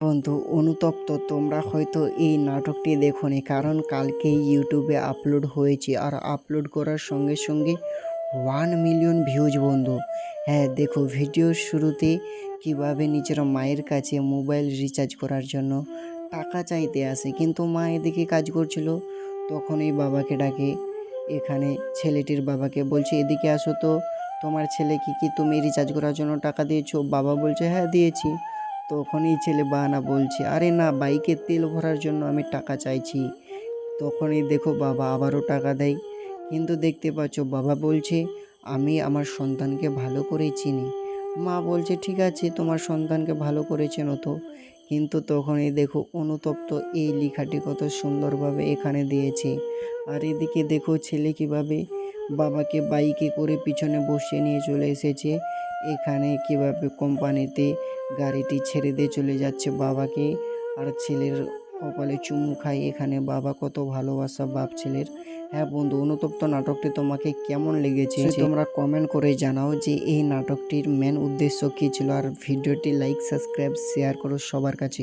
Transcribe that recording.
বন্ধু, অনুতপ্ত, তোমরা হয়তো এই নাটকটি দেখোনি, কারণ কালকে ইউটিউবে আপলোড হয়েছে আর আপলোড করার সঙ্গে সঙ্গে ওয়ান মিলিয়ন ভিউজ বন্ধু। হ্যাঁ দেখো ভিডিওর শুরুতে কীভাবে নিজের মায়ের কাছে মোবাইল রিচার্জ করার জন্য টাকা চাইতে আসে, কিন্তু মা এদিকে কাজ করছিল তখন এই বাবাকে ডাকে, এখানে ছেলেটির বাবাকে বলছে, এদিকে আসো তো, তোমার ছেলে কি কি তুমি রিচার্জ করার জন্য টাকা দিয়েছ? বাবা বলছে হ্যাঁ দিয়েছি। তখনই ছেলে বাহানা বলছে, আরে না, বাইকে তেল ভরার জন্য আমি টাকা চাইছি। তখনই দেখো বাবা আবারও টাকা দেয়। কিন্তু দেখতে পাচ্ছ বাবা বলছে, আমি আমার সন্তানকে ভালো করেই চিনি। মা বলছে, ঠিক আছে, তোমার সন্তানকে ভালো করে চেনো তো। কিন্তু তখনই দেখো অনুতপ্ত এই লেখাটি কত সুন্দরভাবে এখানে দিয়েছে। আর এদিকে দেখো ছেলে কীভাবে বাবাকে বাইকে করে পিছনে বসিয়ে নিয়ে চলে এসেছে। এখানে কীভাবে কোম্পানিতে গাড়িটি ছেড়ে দিয়ে চলে যাচ্ছে বাবাকে। আর ছেলের কপালে চুমু খাই এখানে বাবা কত ভালোবাসা, বাপ ছেলের। হ্যাঁ বন্ধু, অনুতপ্ত নাটকটি তোমাকে কেমন লেগেছে? তোমরা কমেন্ট করে জানাও যে এই নাটকটির মেন উদ্দেশ্য কী ছিল। আর ভিডিওটি লাইক সাবস্ক্রাইব শেয়ার করো সবার কাছে।